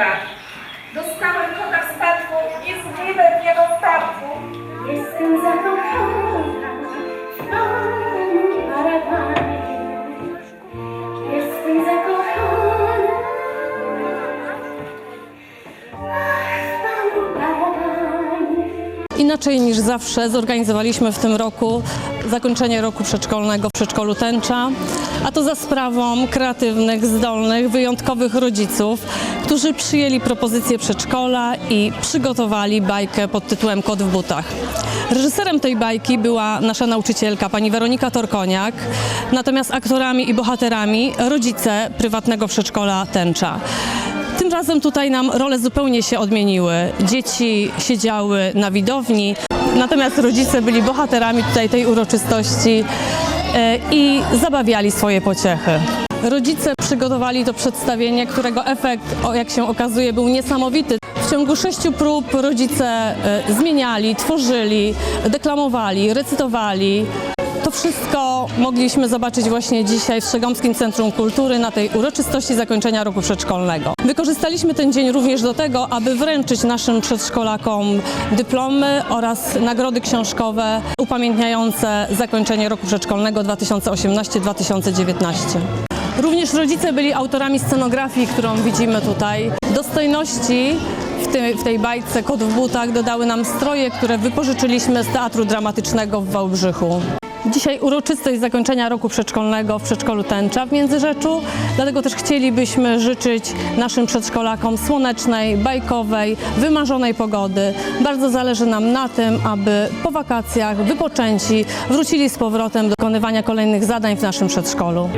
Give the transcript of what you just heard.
kota. Dostałem kota w statku i zgiłem jego statku. Jestem zakochana w panu. Jestem zakochana w panu barawanie. Inaczej niż zawsze zorganizowaliśmy w tym roku zakończenie roku przedszkolnego w Przedszkolu Tęcza a to za sprawą kreatywnych, zdolnych, wyjątkowych rodziców, którzy przyjęli propozycję przedszkola i przygotowali bajkę pod tytułem Kot w butach. Reżyserem tej bajki była nasza nauczycielka, pani Weronika Torkoniak, natomiast aktorami i bohaterami rodzice prywatnego przedszkola Tęcza. Tym razem tutaj nam role zupełnie się odmieniły. Dzieci siedziały na widowni, natomiast rodzice byli bohaterami tutaj tej uroczystości i zabawiali swoje pociechy. Rodzice przygotowali to przedstawienie, którego efekt, jak się okazuje, był niesamowity. W ciągu sześciu prób rodzice e, zmieniali, tworzyli, deklamowali, recytowali. To wszystko mogliśmy zobaczyć właśnie dzisiaj w Strzegomskim Centrum Kultury na tej uroczystości zakończenia roku przedszkolnego. Wykorzystaliśmy ten dzień również do tego, aby wręczyć naszym przedszkolakom dyplomy oraz nagrody książkowe upamiętniające zakończenie roku przedszkolnego 2018-2019. Również rodzice byli autorami scenografii, którą widzimy tutaj. Dostojności w tej, w tej bajce Kot w butach dodały nam stroje, które wypożyczyliśmy z Teatru Dramatycznego w Wałbrzychu. Dzisiaj uroczystość zakończenia roku przedszkolnego w przedszkolu Tęcza w Międzyrzeczu, dlatego też chcielibyśmy życzyć naszym przedszkolakom słonecznej, bajkowej, wymarzonej pogody. Bardzo zależy nam na tym, aby po wakacjach wypoczęci wrócili z powrotem do wykonywania kolejnych zadań w naszym przedszkolu.